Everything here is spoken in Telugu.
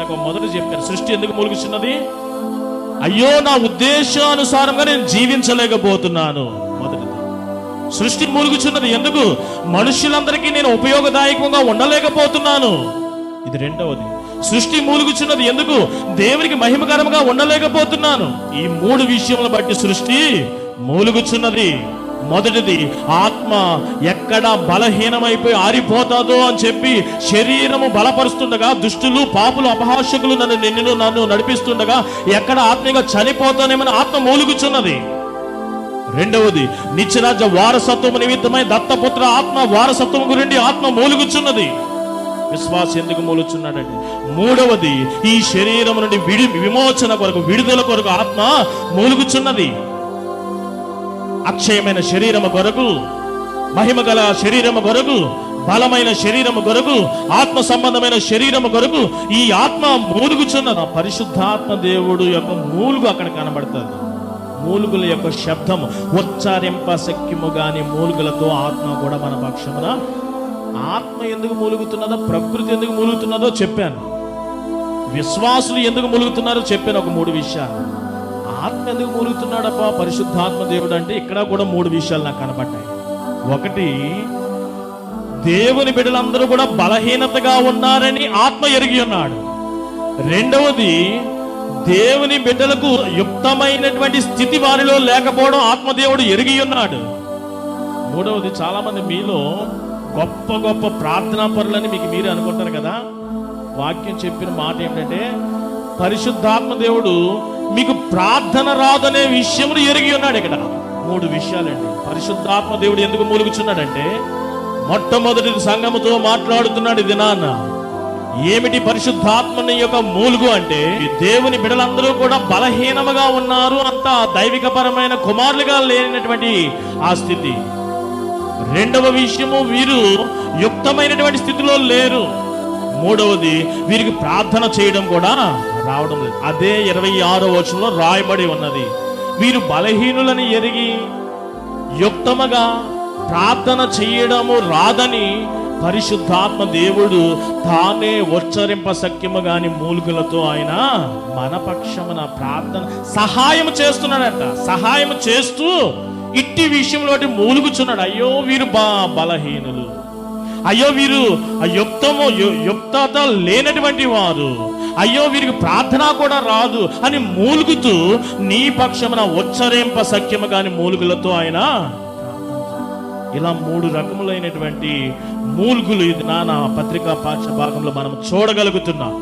ఇందాక మొదట చెప్పారు సృష్టి ఎందుకు మూలుగుచున్నది? అయ్యో నా ఉద్దేశానుసారంగా నేను జీవించలేకపోతున్నాను. మొదటిది. సృష్టి మూలుగుచున్నది ఎందుకు? మనుషులందరికీ నేను ఉపయోగదాయకంగా ఉండలేకపోతున్నాను. ఇది రెండవది. సృష్టి మూలుగుచున్నది ఎందుకు? దేవునికి మహిమకరంగా ఉండలేకపోతున్నాను. ఈ మూడు విషయములను బట్టి సృష్టి మూలుగుచున్నది. మొదటిది ఆత్మ ఎక్కడ బలహీనమైపోయి ఆరిపోతాదో అని చెప్పి శరీరము బలపరుస్తుండగా దుష్టులు పాపులు అపహాసకులు నన్ను నిన్ను నన్ను నడిపిస్తుండగా ఎక్కడ ఆత్మీయంగా చనిపోతానేమని ఆత్మ మూలుగుచున్నది. రెండవది నిత్యరాజ్య వారసత్వం నిమిత్తమై దత్తపుత్ర ఆత్మ వారసత్వం గురించి ఆత్మ మూలుగుచున్నది. విశ్వాసం ఎందుకు మూలుచున్నాడండి మూడవది ఈ శరీరం నుండి విడి విమోచన కొరకు విడుదల కొరకు ఆత్మ మూలుగుచున్నది. అక్షయమైన శరీరము కొరకు మహిమ గల శరీరము కొరకు బలమైన శరీరము కొరకు ఆత్మ సంబంధమైన శరీరము కొరకు ఈ ఆత్మ మూలుగుచున్న పరిశుద్ధాత్మ దేవుడు యొక్క మూలుగు అక్కడ కనబడుతుంది. మూలుగుల యొక్క శబ్దము ఉచ్చారింప శక్యము గాని మూలుగులతో ఆత్మ కూడా మన పక్షమున ఆత్మ ఎందుకు మూలుగుతున్నదో ప్రకృతి ఎందుకు మూలుగుతున్నదో చెప్పాను. విశ్వాసులు ఎందుకు మూలుగుతున్నారో చెప్పాను ఒక మూడు విషయాలు. ఆత్మ ఎందుకు మూలుగుతున్నాడప్పా పరిశుద్ధాత్మ దేవుడు అంటే ఇక్కడ కూడా మూడు విషయాలు నాకు కనబడ్డాయి. ఒకటి దేవుని బిడ్డలందరూ కూడా బలహీనతగా ఉన్నారని ఆత్మ ఎరిగి ఉన్నాడు. రెండవది దేవుని బిడ్డలకు యుక్తమైనటువంటి స్థితి వారిలో లేకపోవడం ఆత్మదేవుడు ఎరిగి ఉన్నాడు. మూడవది చాలా మంది మీలో గొప్ప గొప్ప ప్రార్థనా పనులని మీకు మీరే అనుకుంటారు కదా? వాక్యం చెప్పిన మాట ఏంటంటే పరిశుద్ధాత్మ దేవుడు మీకు ప్రార్థన రాదనే విషయమును ఎరిగి ఉన్నాడు ఇక్కడ. మూడు విషయాలండి. పరిశుద్ధాత్మ దేవుడు ఎందుకు మూలుగుచున్నాడంటే మొట్టమొదటి సంఘముతో మాట్లాడుతున్నాడు ఇది నాన్న. ఏమిటి పరిశుద్ధాత్మని యొక్క మూలుగు అంటే ఈ దేవుని బిడలందరూ కూడా బలహీనముగా ఉన్నారు అంత దైవికపరమైన కుమారులుగా లేనటువంటి ఆ స్థితి. రెండవ విషయము వీరు యుక్తమైనటువంటి స్థితిలో లేరు. మూడవది వీరికి ప్రార్థన చేయడం కూడా రావడం లేదు. అదే ఇరవై ఆరో వచనంలో రాయబడి ఉన్నది. వీరు బలహీనులని ఎరిగి యుక్తముగా ప్రార్థన చేయడము రాదని పరిశుద్ధాత్మ దేవుడు తానే ఉచ్చరింప సఖ్యము గాని మూలుగులతో ఆయన మన పక్షమున ప్రార్థన సహాయం చేస్తున్నాడట. సహాయం చేస్తూ ఇట్టి విషయంలో మూలుగుచున్నాడు. అయ్యో వీరు బా బలహీనులు. అయ్యో వీరు యుక్తము యుక్తత లేనటువంటి వారు. అయ్యో వీరికి ప్రార్థన కూడా రాదు అని మూలుగుతూ నీ పక్షమున ఉచ్చరింప సఖ్యము కాని మూలుగులతో ఆయన ఇలా మూడు రకములైనటువంటి మూలుగులు ఇది నా నా పత్రికా పాఠ్య భాగంలో మనం చూడగలుగుతున్నాం.